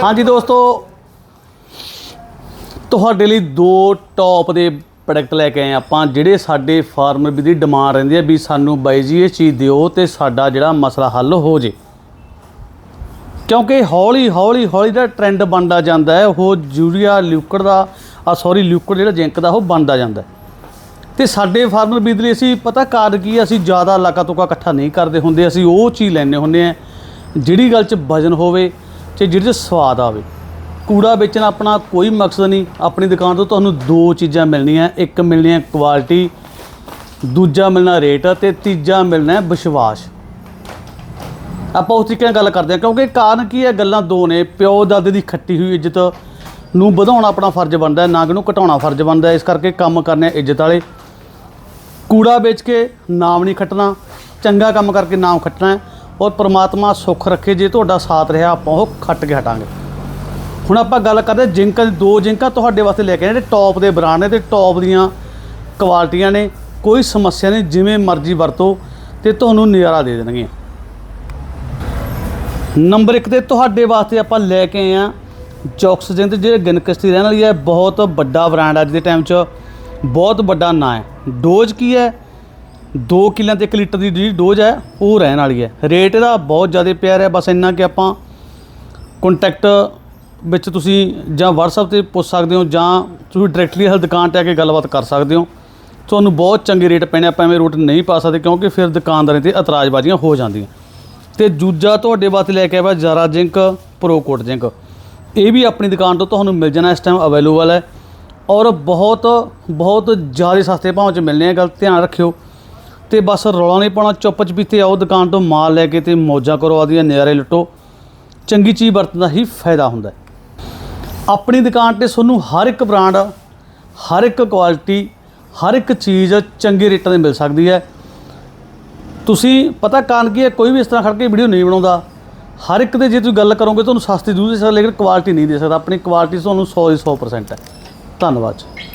ਹਾਂਜੀ ਦੋਸਤੋ ਤੁਹਾਡੇ ਲਈ ਦੋ ਟੌਪ ਦੇ ਪ੍ਰੋਡਕਟ ਲੈ ਕੇ ਆਏ ਆਪਾਂ ਜਿਹੜੇ ਸਾਡੇ ਫਾਰਮਰ ਵੀ ਦੀ ਡਿਮਾਂਡ ਰਹਿੰਦੀ ਹੈ ਵੀ ਸਾਨੂੰ ਬਾਈ ਜੀ ਇਹ ਚੀਜ਼ ਦਿਓ ਤੇ ਸਾਡਾ ਜਿਹੜਾ ਮਸਲਾ ਹੱਲ ਹੋ ਜੇ ਕਿਉਂਕਿ ਹੌਲੀ ਹੌਲੀ ਹੌਲੀ ਦਾ ਟ੍ਰੈਂਡ ਬਣਦਾ ਜਾਂਦਾ ਹੈ ਉਹ ਯੂਰੀਆ ਲਿਕੁਇਡ ਦਾ ਆ ਸੌਰੀ ਲਿਕੁਇਡ ਜਿਹੜਾ ਜ਼ਿੰਕ ਦਾ ਉਹ ਬਣਦਾ ਜਾਂਦਾ ਹੈ। ਤੇ ਸਾਡੇ ਫਾਰਮਰ ਬੀਜ ਲਈ ਅਸੀਂ ਪਤਾ ਕਾਰ ਕੀ ਹੈ, ਅਸੀਂ ਜ਼ਿਆਦਾ ਲਾਕਾ ਤੋਕਾ ਇਕੱਠਾ ਨਹੀਂ ਕਰਦੇ ਹੁੰਦੇ ਅਸੀਂ ਉਹ ਚੀਜ਼ ਲੈਣੇ ਹੁੰਦੇ ਆ ਜਿਹੜੀ ਗੱਲ 'ਚ ਵਜਨ ਹੋਵੇ ਤੇ ਜਿਹਦੇ 'ਚ ਸਵਾਦ ਆਵੇ। ਕੂੜਾ ਵੇਚਣਾ ਆਪਣਾ ਕੋਈ ਮਕਸਦ ਨਹੀਂ। ਆਪਣੀ ਦੁਕਾਨ ਤੋਂ ਤੁਹਾਨੂੰ ਦੋ ਚੀਜ਼ਾਂ ਮਿਲਣੀਆਂ। ਇੱਕ ਮਿਲਣੀ ਹੈ ਕੁਆਲਿਟੀ ਦੂਜਾ ਮਿਲਣਾ ਰੇਟ ਤੇ ਤੀਜਾ ਮਿਲਣਾ ਹੈ ਵਿਸ਼ਵਾਸ। ਆਪਾਂ ਉਸ ਤਰੀਕੇ ਨਾਲ ਗੱਲ ਕਰਦੇ ਹਾਂ, ਕਿਉਂਕਿ ਕਾਰਨ ਕੀ ਹੈ? ਗੱਲਾਂ ਦੋ ਨੇ। ਪਿਓ ਦਾਦੇ ਦੀ ਖੱਟੀ ਹੋਈ ਇੱਜ਼ਤ ਨੂੰ ਵਧਾਉਣਾ ਆਪਣਾ ਫਰਜ਼ ਬਣਦਾ ਹੈ, ਨਾ ਕਿ ਉਹਨੂੰ ਘਟਾਉਣਾ ਫਰਜ਼ ਬਣਦਾ ਹੈ। ਇਸ ਕਰਕੇ ਕੰਮ ਕਰਨੇ ਇੱਜ਼ਤ ਵਾਲੇ। ਕੂੜਾ ਵੇਚ ਕੇ ਨਾਮ ਨਹੀਂ ਖੱਟਣਾ। ਚੰਗਾ ਕੰਮ ਕਰਕੇ ਨਾਮ ਖੱਟਣਾ ਹੈ। ਔਰ ਪ੍ਰਮਾਤਮਾ ਸੁੱਖ ਰੱਖੇ, ਜੇ ਤੁਹਾਡਾ ਸਾਥ ਰਿਹਾ, ਆਪਾਂ ਉਹ ਖੱਟ ਕੇ ਹਟਾਂਗੇ। ਹੁਣ ਆਪਾਂ ਗੱਲ ਕਰਦੇ ਹਾਂ ਜਿੰਕਾਂ ਦੀ, ਦੋ ਜਿੰਕਾਂ ਤੁਹਾਡੇ ਵਾਸਤੇ ਲੈ ਕੇ ਆਏ ਜਿਹੜੇ ਟੌਪ ਦੇ ਬ੍ਰਾਂਡ ਨੇ ਤੇ ਟੌਪ ਦੀਆਂ ਕੁਆਲਿਟੀਆਂ ਨੇ। ਕੋਈ ਸਮੱਸਿਆ ਨਹੀਂ, ਜਿਵੇਂ ਮਰਜ਼ੀ ਵਰਤੋ ਤੇ ਤੁਹਾਨੂੰ ਨਜ਼ਾਰਾ ਦੇ ਦੇਣਗੇ ਨੰਬਰ 1 ਤੇ ਤੁਹਾਡੇ ਵਾਸਤੇ ਆਪਾਂ ਲੈ ਕੇ ਆਏ ਆ ਜੌਕਸ ਜਿੰਦ ਜਿਹੜੇ ਗਿਨਕਸਤੀ ਰਹਿਣ ਵਾਲੀ ਹੈ। ਬਹੁਤ ਵੱਡਾ ਬ੍ਰਾਂਡ ਅੱਜ ਦੇ ਟਾਈਮ 'ਚ। ਬਹੁਤ ਵੱਡਾ ਨਾਂ ਹੈ। ਡੋਜ਼ ਕੀ ਹੈ? 2 ਕਿੱਲਿਆਂ ਤੇ 1 ਲੀਟਰ ਦੀ ਜਿਹੜੀ ਡੋਜ਼ ਹੈ, ਉਹ ਰਹਿਣ ਵਾਲੀ ਹੈ। ਰੇਟ ਇਹਦਾ ਬਹੁਤ ਜ਼ਿਆਦਾ ਪਿਆਰ ਹੈ ਬਸ ਇੰਨਾ ਕਿ ਆਪਾਂ ਕੰਟੈਕਟ ਵਿੱਚ ਤੁਸੀਂ ਜਾਂ WhatsApp ਤੇ ਪੁੱਛ ਸਕਦੇ ਹੋ ਜਾਂ ਤੁਸੀਂ ਡਾਇਰੈਕਟਲੀ ਹਲ ਦੁਕਾਨ ਤੇ ਆ ਕੇ ਗੱਲਬਾਤ ਕਰ ਸਕਦੇ ਹੋ। ਤੁਹਾਨੂੰ ਬਹੁਤ ਚੰਗੇ ਰੇਟ ਪੈਣੇ, ਆਪਾਂ ਐਵੇਂ ਰੋਟ ਨਹੀਂ ਪਾ ਸਕਦੇ ਕਿਉਂਕਿ ਫਿਰ ਦੁਕਾਨਦਾਰਾਂ ਤੇ ਇਤਰਾਜ਼ਬਾਜ਼ੀਆਂ ਹੋ ਜਾਂਦੀਆਂ। ਤੇ ਦੂਜਾ ਤੁਹਾਡੇ ਵਾਸਤੇ ਲੈ ਕੇ ਆਇਆ ਜ਼ਰਾ ਜਿੰਕ ਪ੍ਰੋ ਕੋਟ ਜਿੰਕ ਇਹ ਵੀ ਆਪਣੀ ਦੁਕਾਨ ਤੋਂ ਤੁਹਾਨੂੰ ਮਿਲ ਜਾਣਾ ਇਸ ਟਾਈਮ ਅਵੇਲੇਬਲ ਹੈ। ਔਰ ਬਹੁਤ ਬਹੁਤ ਜ਼ਿਆਦਾ ਸਸਤੇ ਭਾਅ 'ਚ ਮਿਲਨੇ ਆ ਗੱਲ ਧਿਆਨ ਰੱਖਿਓ। ਤੇ ਬਸ ਰੌਲਾ ਨਹੀਂ ਪਾਉਣਾ, ਚੁੱਪ ਚਪੀਤੇ ਆਓ, ਦੁਕਾਨ ਤੋਂ ਮਾਲ ਲੈ ਕੇ ਤੇ ਮੌਜਾਂ ਕਰੋ ਆਦੀਆਂ ਨਜ਼ਾਰੇ ਲੁੱਟੋ। ਚੰਗੀ ਚੀਜ਼ ਵਰਤਣ ਦਾ ਹੀ ਫਾਇਦਾ ਹੁੰਦਾ ਆਪਣੀ ਦੁਕਾਨ ਤੇ ਤੁਹਾਨੂੰ ਹਰ ਇੱਕ ਬ੍ਰਾਂਡ, ਹਰ ਇੱਕ ਕੁਆਲਿਟੀ, ਹਰ ਇੱਕ ਚੀਜ਼ ਚੰਗੇ ਰੇਟਾਂ 'ਤੇ ਮਿਲ ਸਕਦੀ ਹੈ। ਤੁਸੀਂ ਪਤਾ ਕਾਰਨ ਕੀ ਹੈ? ਕੋਈ ਵੀ ਇਸ ਤਰ੍ਹਾਂ ਖੜ ਕੇ ਵੀਡੀਓ ਨਹੀਂ ਬਣਾਉਂਦਾ। ਹਰ ਇੱਕ ਦੇ ਜੇ ਤੁਸੀਂ ਗੱਲ ਕਰੋਗੇ, ਤੁਹਾਨੂੰ ਸਸਤੀ ਦੂਰ ਦੇ ਸਕਦਾ, ਲੇਕਿਨ ਕੁਆਲਿਟੀ ਨਹੀਂ ਦੇ ਸਕਦਾ। ਆਪਣੀ ਕੁਆਲਿਟੀ ਤੁਹਾਨੂੰ 100 ਦੀ 100% ਹੈ। ਧੰਨਵਾਦ ਜੀ।